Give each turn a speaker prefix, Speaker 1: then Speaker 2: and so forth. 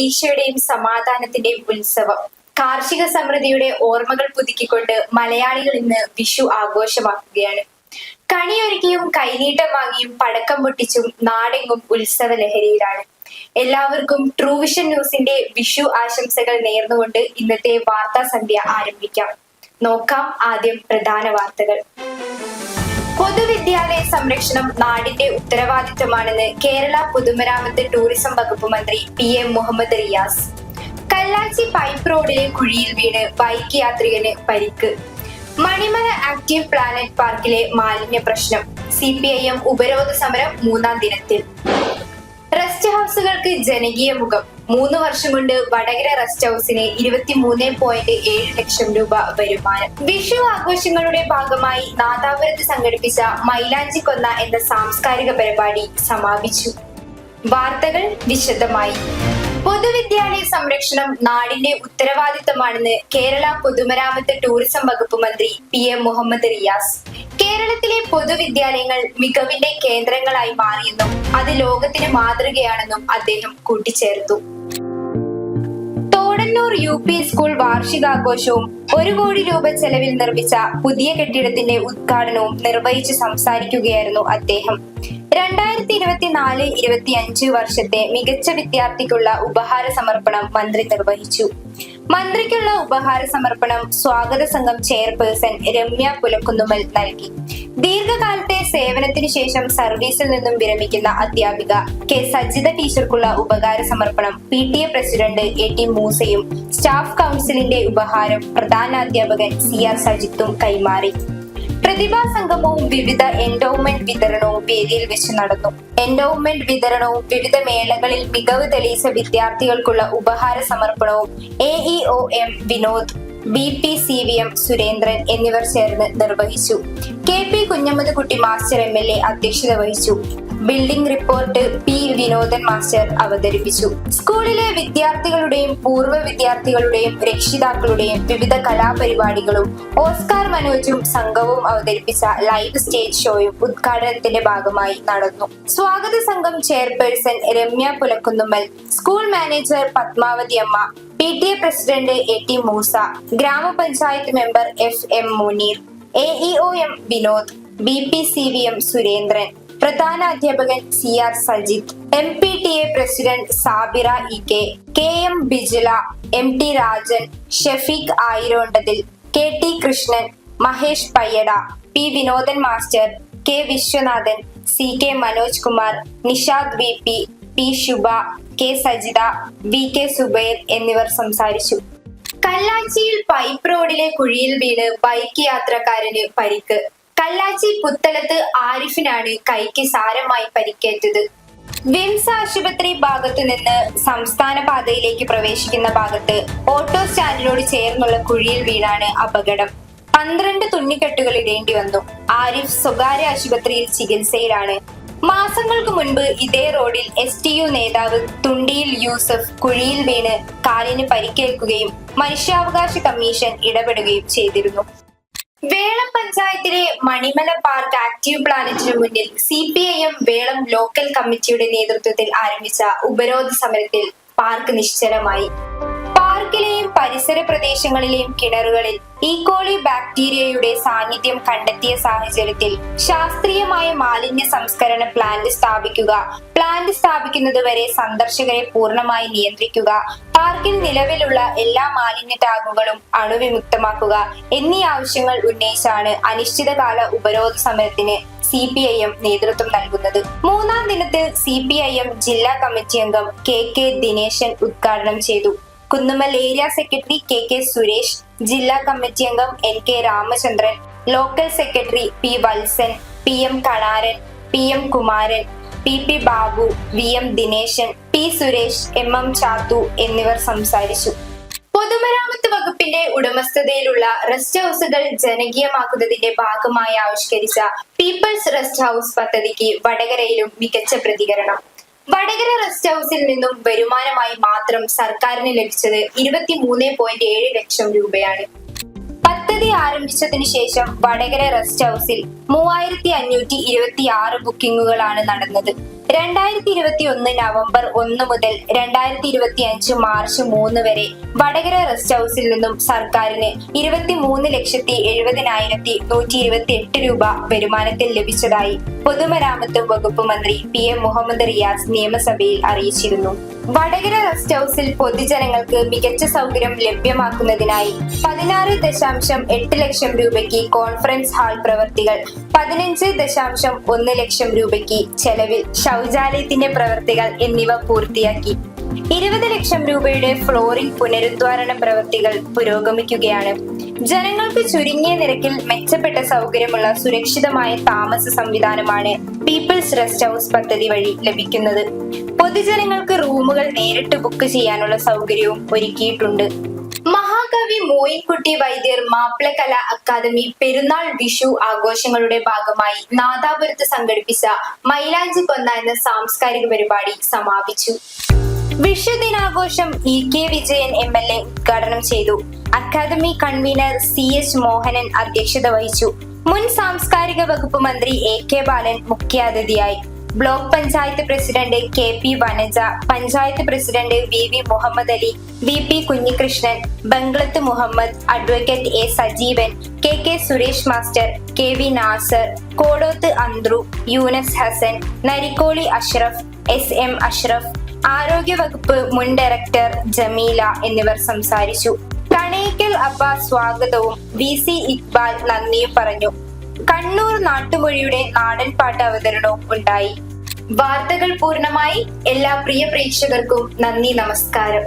Speaker 1: പ്രതീക്ഷയുടെയും സമാധാനത്തിന്റെയും ഉത്സവം. കാർഷിക സമൃദ്ധിയുടെ ഓർമ്മകൾ പുതുക്കിക്കൊണ്ട് മലയാളികൾ ഇന്ന് വിഷു ആഘോഷമാക്കുകയാണ്. കണിയൊരുക്കിയും കൈനീട്ടം വാങ്ങിയും പടക്കം പൊട്ടിച്ചും നാടെങ്ങും ഉത്സവ ലഹരിയിലാണ്. എല്ലാവർക്കും ട്രൂവിഷൻ ന്യൂസിന്റെ വിഷു ആശംസകൾ നേർന്നുകൊണ്ട് ഇന്നത്തെ വാർത്താ സന്ധ്യ ആരംഭിക്കാം. നോക്കാം ആദ്യം പ്രധാന വാർത്തകൾ. പൊതുവിദ്യാലയ സംരക്ഷണം നാടിന്റെ ഉത്തരവാദിത്തമാണെന്ന് കേരള പൊതുമരാമത്ത് ടൂറിസം വകുപ്പ് മന്ത്രി P M Muhammad Riyas. Kallachi pipe റോഡിലെ കുഴിയിൽ വീണ് ബൈക്ക് യാത്രികന് പരിക്ക്. മണിമല ആക്റ്റീവ് പ്ലാനറ്റ് പാർക്കിലെ മാലിന്യ പ്രശ്നം. സി പി ഐ എം ഉപരോധ സമരം മൂന്നാം ദിനത്തിൽ. റെസ്റ്റ് ഹൗസുകൾക്ക് ജനകീയ മുഖം. മൂന്ന് വർഷം കൊണ്ട് വടകര റെസ്റ്റ് ഹൗസിന് ഇരുപത്തിമൂന്ന് പോയിന്റ് ഏഴ് ലക്ഷം രൂപ വരുമാനം. വിഷു ആഘോഷങ്ങളുടെ ഭാഗമായി നാദാപുരത്ത് സംഘടിപ്പിച്ച മൈലാഞ്ചി കൊന്ന എന്ന സാംസ്കാരിക പരിപാടി സമാപിച്ചു. വാർത്തകൾ വിശദമായി. പൊതുവിദ്യാലയ സംരക്ഷണം നാടിന്റെ ഉത്തരവാദിത്തമാണെന്ന് കേരള പൊതുമരാമത്ത് ടൂറിസം വകുപ്പ് മന്ത്രി പി എം മുഹമ്മദ് റിയാസ്. കേരളത്തിലെ പൊതുവിദ്യാലയങ്ങൾ മികവിന്റെ കേന്ദ്രങ്ങളായി മാറിയെന്നും അത് ലോകത്തിന് മാതൃകയാണെന്നും അദ്ദേഹം കൂട്ടിച്ചേർത്തു. തോടന്നൂർ യു പി സ്കൂൾ വാർഷികാഘോഷവും ഒരു കോടി രൂപ ചെലവിൽ നിർമ്മിച്ച പുതിയ കെട്ടിടത്തിന്റെ ഉദ്ഘാടനവും നിർവഹിച്ച് സംസാരിക്കുകയായിരുന്നു അദ്ദേഹം. രണ്ടായിരത്തി ഇരുപത്തിനാല് ഇരുപത്തി അഞ്ച് വർഷത്തെ മികച്ച വിദ്യാർത്ഥിക്കുള്ള ഉപഹാര സമർപ്പണം മന്ത്രി നിർവഹിച്ചു. മന്ത്രിക്കുള്ള ഉപഹാര സമർപ്പണം സ്വാഗത സംഘം ചെയർപേഴ്സൺ രമ്യ പുലക്കുന്നുമൽ നൽകി. ദീർഘകാലത്തെ സേവനത്തിനു ശേഷം സർവീസിൽ നിന്നും വിരമിക്കുന്ന അധ്യാപിക കെ സജിത ടീച്ചർക്കുള്ള ഉപകാര സമർപ്പണം P T A president A T മൂസയും staff കൗൺസിലിന്റെ ഉപഹാരം പ്രധാനാധ്യാപകൻ സി ആർ സജിത്തും കൈമാറി. പ്രതിഭാ സംഗമവും വിവിധ എൻഡോവ്മെന്റ് വിതരണവും വേദിയിൽ വെച്ച് നടന്നു. എൻഡോവ്മെന്റ് വിതരണവും വിവിധ മേളകളിൽ മികവ് തെളിയിച്ച വിദ്യാർത്ഥികൾക്കുള്ള ഉപഹാര സമർപ്പണവും A E O M Vinod B P C V M Surendran എന്നിവർ ചേർന്ന് നിർവഹിച്ചു. കെ പി കുഞ്ഞമ്മദ് കുട്ടി മാസ്റ്റർ എം എൽ എ അധ്യക്ഷത വഹിച്ചു. Building report P Vinodan master അവതരിപ്പിച്ചു. സ്കൂളിലെ വിദ്യാർത്ഥികളുടെയും പൂർവ വിദ്യാർത്ഥികളുടെയും രക്ഷിതാക്കളുടെയും വിവിധ കലാപരിപാടികളും ഓസ്കാർ മനോജും സംഘവും അവതരിപ്പിച്ച ലൈവ് സ്റ്റേജ് ഷോയും ഉദ്ഘാടനത്തിന്റെ ഭാഗമായി നടന്നു. സ്വാഗത സംഘം chairperson Ramya Pulakkunnummal school manager Padmavathi Amma P T A president A T Moosa ഗ്രാമപഞ്ചായത്ത് member F M Muneer A E O M Vinod B P C V M Surendran പ്രധാന അധ്യാപകൻ C R Sajith M P T A president Sabira E K K M Bijila M T Rajan Shefeeq Ayirondathil K T Krishnan Mahesh Payyada P Vinodan master K Viswanathan C K Manoj Kumar Nishad V P P Shubha K Sajitha V K Zubair എന്നിവർ സംസാരിച്ചു. കല്ലാച്ചിയിൽ pipe റോഡിലെ കുഴിയിൽ വീണ് bike യാത്രക്കാരന് പരിക്ക്. കല്ലാച്ചി പുത്തലത്ത് ആരിഫിനാണ് കൈക്ക് സാരമായി പരിക്കേറ്റത്. വിംസ് ആശുപത്രി ഭാഗത്തു നിന്ന് സംസ്ഥാന പാതയിലേക്ക് പ്രവേശിക്കുന്ന ഭാഗത്ത് ഓട്ടോ സ്റ്റാൻഡിനോട് ചേർന്നുള്ള കുഴിയിൽ വീണാണ് അപകടം. പന്ത്രണ്ട് തുന്നിക്കെട്ടുകൾ ഇടേണ്ടി വന്നു. ആരിഫ് സ്വകാര്യ ആശുപത്രിയിൽ ചികിത്സയിലാണ്. മാസങ്ങൾക്ക് മുൻപ് ഇതേ റോഡിൽ എസ് ടി യു നേതാവ് തുണ്ടിയിൽ യൂസഫ് കുഴിയിൽ വീണ് കാലിന് പരിക്കേൽക്കുകയും മനുഷ്യാവകാശ കമ്മീഷൻ ഇടപെടുകയും ചെയ്തിരുന്നു. വേളം പഞ്ചായത്തിലെ മണിമല പാർക്ക് ആക്റ്റീവ് പ്ലാനറ്റിനു മുന്നിൽ C P I M Velam local കമ്മിറ്റിയുടെ നേതൃത്വത്തിൽ ആരംഭിച്ച ഉപരോധ സമരത്തിൽ പാർക്ക് നിശ്ചലമായി. പാർക്കിലെയും പരിസര പ്രദേശങ്ങളിലെയും കിണറുകളിൽ ഈക്കോളി ബാക്ടീരിയയുടെ സാന്നിധ്യം കണ്ടെത്തിയ സാഹചര്യത്തിൽ ശാസ്ത്രീയമായ മാലിന്യ സംസ്കരണ പ്ലാന്റ് സ്ഥാപിക്കുക. പ്ലാന്റ് സ്ഥാപിക്കുന്നതുവരെ സന്ദർശകരെ പൂർണമായി നിയന്ത്രിക്കുക. പാർക്കിൽ നിലവിലുള്ള എല്ലാ മാലിന്യ ടാഗുകളും അണുവിമുക്തമാക്കുക എന്നീ ആവശ്യങ്ങൾ ഉന്നയിച്ചാണ് അനിശ്ചിതകാല ഉപരോധ സമരത്തിന് സി പി ഐ എം നേതൃത്വം നൽകുന്നത്. മൂന്നാം ദിനത്തിൽ സി പി ഐ എം ജില്ലാ കമ്മിറ്റി അംഗം കെ കെ ദിനേശൻ ഉദ്ഘാടനം ചെയ്തു. Kunnummal area secretary K K Suresh ജില്ലാ കമ്മിറ്റി അംഗം N K Ramachandran local secretary P Valsan P M Kanaran P M Kumaran P P Babu V M Dineshan P Suresh M M Chathu എന്നിവർ സംസാരിച്ചു. പൊതുമരാമത്ത് വകുപ്പിന്റെ ഉടമസ്ഥതയിലുള്ള rest ഹൗസുകൾ ജനകീയമാക്കുന്നതിന്റെ ഭാഗമായി ആവിഷ്കരിച്ച people's rest house പദ്ധതിക്ക് വടകരയിലും മികച്ച പ്രതികരണം. വടകര റെസ്റ്റ് ഹൗസിൽ നിന്നും വരുമാനമായി മാത്രം സർക്കാരിന് ലഭിച്ചത് ഇരുപത്തി മൂന്ന് പോയിന്റ് ഏഴ് ലക്ഷം രൂപയാണ്. പദ്ധതി ആരംഭിച്ചതിനു ശേഷം വടകര റെസ്റ്റ് ഹൗസിൽ മൂവായിരത്തി അഞ്ഞൂറ്റി ഇരുപത്തി ആറ് ബുക്കിംഗുകളാണ് നടന്നത്. രണ്ടായിരത്തി ഇരുപത്തി ഒന്ന് നവംബർ ഒന്ന് മുതൽ രണ്ടായിരത്തി ഇരുപത്തി അഞ്ച് മാർച്ച് മൂന്ന് വരെ വടകര റെസ്റ്റ് ഹൗസിൽ നിന്നും സർക്കാരിന് ഇരുപത്തി മൂന്ന് ലക്ഷത്തി എഴുപതിനായിരത്തി നൂറ്റി ഇരുപത്തി എട്ട് രൂപ വരുമാനത്തിൽ ലഭിച്ചതായി പൊതുമരാമത്ത് വകുപ്പ് മന്ത്രി പി എം മുഹമ്മദ് റിയാസ് നിയമസഭയിൽ അറിയിച്ചിരുന്നു. വടകര റെസ്റ്റ് ഹൗസിൽ പൊതുജനങ്ങൾക്ക് മികച്ച സൗകര്യം ലഭ്യമാക്കുന്നതിനായി പതിനാറ് ദശാംശം എട്ട് ലക്ഷം രൂപയ്ക്ക് കോൺഫറൻസ് ഹാൾ പ്രവർത്തികൾ പതിനഞ്ച് ദശാംശം ഒന്ന് ലക്ഷം രൂപയ്ക്ക് ചെലവിൽ ശൗചാലയത്തിന്റെ പ്രവർത്തികൾ എന്നിവ പൂർത്തിയാക്കി. ഇരുപത് ലക്ഷം രൂപയുടെ ഫ്ലോറിംഗ് പുനരുദ്ധാരണ പ്രവൃത്തികൾ പുരോഗമിക്കുകയാണ്. ജനങ്ങൾക്ക് ചുരുങ്ങിയ നിരക്കിൽ മെച്ചപ്പെട്ട സൗകര്യമുള്ള സുരക്ഷിതമായ താമസ സംവിധാനമാണ് പീപ്പിൾസ് റെസ്റ്റ് ഹൗസ് പദ്ധതി വഴി ലഭിക്കുന്നത്. പൊതുജനങ്ങൾക്ക് റൂമുകൾ നേരിട്ട് ബുക്ക് ചെയ്യാനുള്ള സൗകര്യവും ഒരുക്കിയിട്ടുണ്ട്. മഹാകവി മോയിൻകുട്ടി വൈദ്യർ മാപ്പിളകല അക്കാദമി പെരുന്നാൾ വിഷു ആഘോഷങ്ങളുടെ ഭാഗമായി നാദാപുരത്ത് സംഘടിപ്പിച്ച മൈലാഞ്ചി കൊന്ന എന്ന സാംസ്കാരിക പരിപാടി സമാപിച്ചു. വിഷു ദിനാഘോഷം E K Vijayan M L A ഉദ്ഘാടനം ചെയ്തു. Academy convener C H Mohanan അധ്യക്ഷത വഹിച്ചു. മുൻ സാംസ്കാരിക വകുപ്പ് മന്ത്രി എ കെ ബാലൻ മുഖ്യാതിഥിയായി. Block panchayat president K P Vanaja panchayat president V V Muhammad Ali V P Kunhikrishnan Banglath Muhammad advocate A Sajeevan K K Suresh master K V Nasar Kodoth Andru Yunus Hasan Narikkoli Ashraf S M Ashraf ആരോഗ്യ വകുപ്പ് മുൻ director Jameela എന്നിവർ സംസാരിച്ചു. കണയിക്കൽ അബ്ബ സ്വാഗതവും V C Iqbal നന്ദിയും പറഞ്ഞു. കണ്ണൂർ നാട്ടുമൊഴിയുടെ നാടൻ പാട്ട് അവതരണവും ഉണ്ടായി. വാർത്തകൾ പൂർണമായി എല്ലാ പ്രിയ പ്രേക്ഷകർക്കും നന്ദി നമസ്കാരം.